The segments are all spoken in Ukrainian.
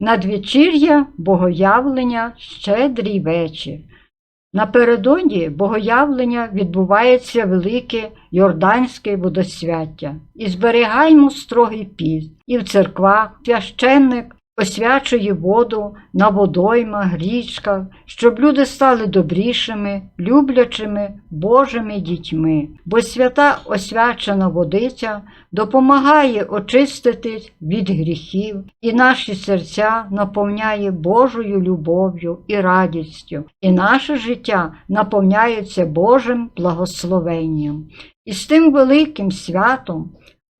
Надвечір'я богоявлення щедрий вечір. Напередодні богоявлення відбувається велике Йорданське водосвяття. І зберігаймо строгий піст. І в церквах священник освячує воду на водоймах, річках, щоб люди стали добрішими, люблячими Божими дітьми. Бо свята освячена водиця допомагає очиститись від гріхів, і наші серця наповняє Божою любов'ю і радістю, і наше життя наповняється Божим благословенням. І з тим великим святом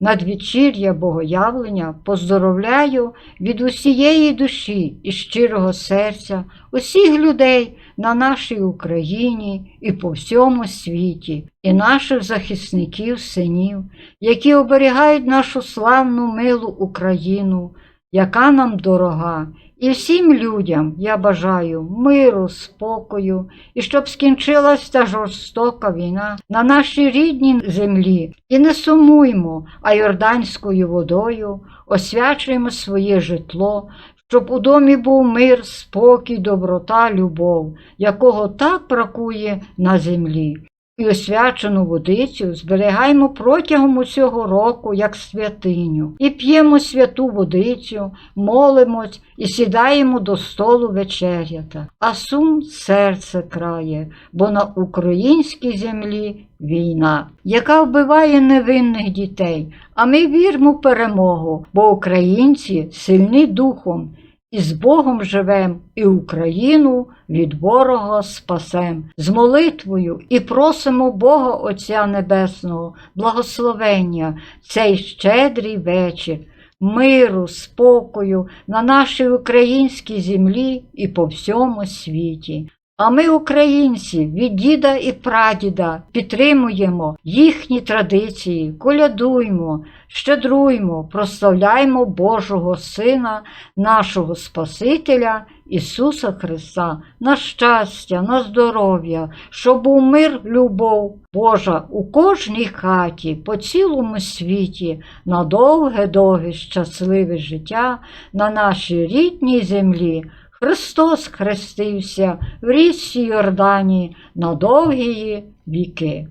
надвечір'я Богоявлення поздоровляю від усієї душі і щирого серця усіх людей на нашій Україні і по всьому світі, і наших захисників, синів, які оберігають нашу славну милу Україну, яка нам дорога. І всім людям я бажаю миру, спокою, і щоб скінчилась та жорстока війна на нашій рідній землі. І не сумуймо, а йорданською водою освячуємо своє житло, щоб у домі був мир, спокій, доброта, любов, якого так бракує на землі. І освячену водицю зберігаємо протягом усього року як святиню, і п'ємо святу водицю, молимось і сідаємо до столу вечерята, а сум серце крає, бо на українській землі війна, яка вбиває невинних дітей. А ми віримо в перемогу, бо українці сильні духом. І з Богом живем, і Україну від ворога спасем. З молитвою і просимо Бога Отця Небесного, благословення цей щедрий вечір, миру, спокою на нашій українській землі і по всьому світі. А ми, українці, від діда і прадіда підтримуємо їхні традиції, колядуймо, щедруймо, прославляймо Божого Сина, нашого Спасителя Ісуса Христа, на щастя, на здоров'я, щоб був мир, любов Божа у кожній хаті, по цілому світі, на довге-довге щасливе життя на нашій рідній землі. Христос хрестився в річці Йордані на довгі віки.